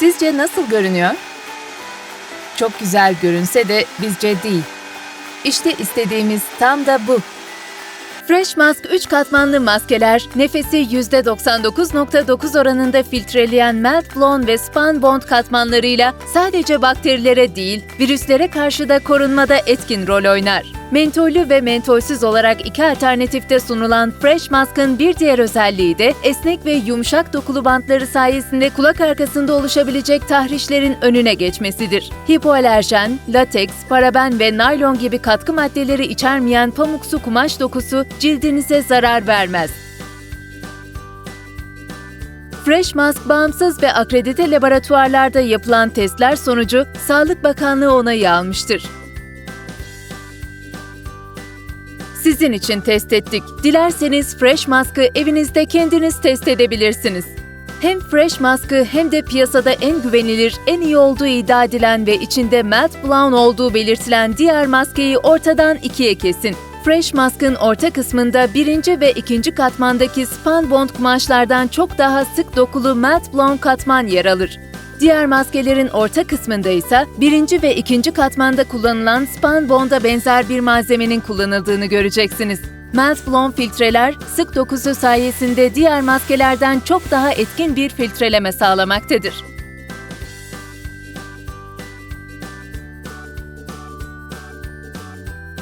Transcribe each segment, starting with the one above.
Sizce nasıl görünüyor? Çok güzel görünse de bizce değil. İşte istediğimiz tam da bu. Fresh Mask 3 katmanlı maskeler, nefesi %99.9 oranında filtreleyen Melt Blown ve Spun Bond katmanlarıyla sadece bakterilere değil, virüslere karşı da korunmada etkin rol oynar. Mentollü ve mentolsüz olarak iki alternatifte sunulan Fresh Mask'ın bir diğer özelliği de esnek ve yumuşak dokulu bantları sayesinde kulak arkasında oluşabilecek tahrişlerin önüne geçmesidir. Hipoalerjen, lateks, paraben ve naylon gibi katkı maddeleri içermeyen pamuksu kumaş dokusu cildinize zarar vermez. Fresh Mask bağımsız ve akredite laboratuvarlarda yapılan testler sonucu Sağlık Bakanlığı onayı almıştır. Sizin için test ettik. Dilerseniz Fresh Mask'ı evinizde kendiniz test edebilirsiniz. Hem Fresh Mask'ı hem de piyasada en güvenilir, en iyi olduğu iddia edilen ve içinde Melt Blown olduğu belirtilen diğer maskeyi ortadan ikiye kesin. Fresh Mask'ın orta kısmında birinci ve ikinci katmandaki Spun Bond kumaşlardan çok daha sık dokulu Melt Blown katman yer alır. Diğer maskelerin orta kısmında ise birinci ve ikinci katmanda kullanılan Spun Bond'a benzer bir malzemenin kullanıldığını göreceksiniz. Melt Blown filtreler sık dokusu sayesinde diğer maskelerden çok daha etkin bir filtreleme sağlamaktadır.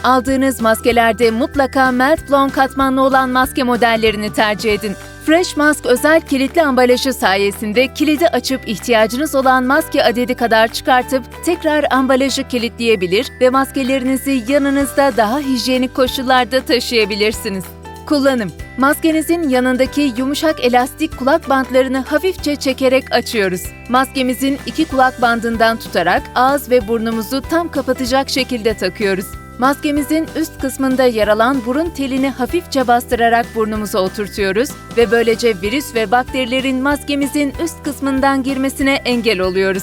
Aldığınız maskelerde mutlaka Melt Blown katmanlı olan maske modellerini tercih edin. Fresh Mask özel kilitli ambalajı sayesinde kilidi açıp ihtiyacınız olan maske adedi kadar çıkartıp tekrar ambalajı kilitleyebilir ve maskelerinizi yanınızda daha hijyenik koşullarda taşıyabilirsiniz. Kullanım Maskenizin yanındaki yumuşak elastik kulak bantlarını hafifçe çekerek açıyoruz. Maskemizin iki kulak bandından tutarak ağız ve burnumuzu tam kapatacak şekilde takıyoruz. Maskemizin üst kısmında yer alan burun telini hafifçe bastırarak burnumuza oturtuyoruz ve böylece virüs ve bakterilerin maskemizin üst kısmından girmesine engel oluyoruz.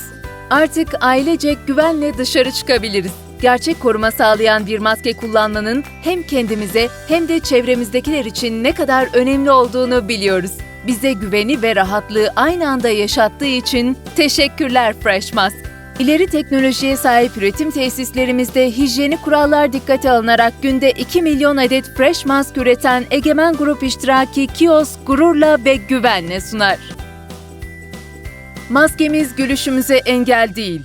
Artık ailecek güvenle dışarı çıkabiliriz. Gerçek koruma sağlayan bir maske kullanmanın hem kendimize hem de çevremizdekiler için ne kadar önemli olduğunu biliyoruz. Bize güveni ve rahatlığı aynı anda yaşattığı için teşekkürler Fresh Mask. İleri teknolojiye sahip üretim tesislerimizde hijyenik kurallar dikkate alınarak günde 2 milyon adet Fresh Mask üreten Egemen Grup iştiraki Kiosk gururla ve güvenle sunar. Maskemiz gülüşümüze engel değil.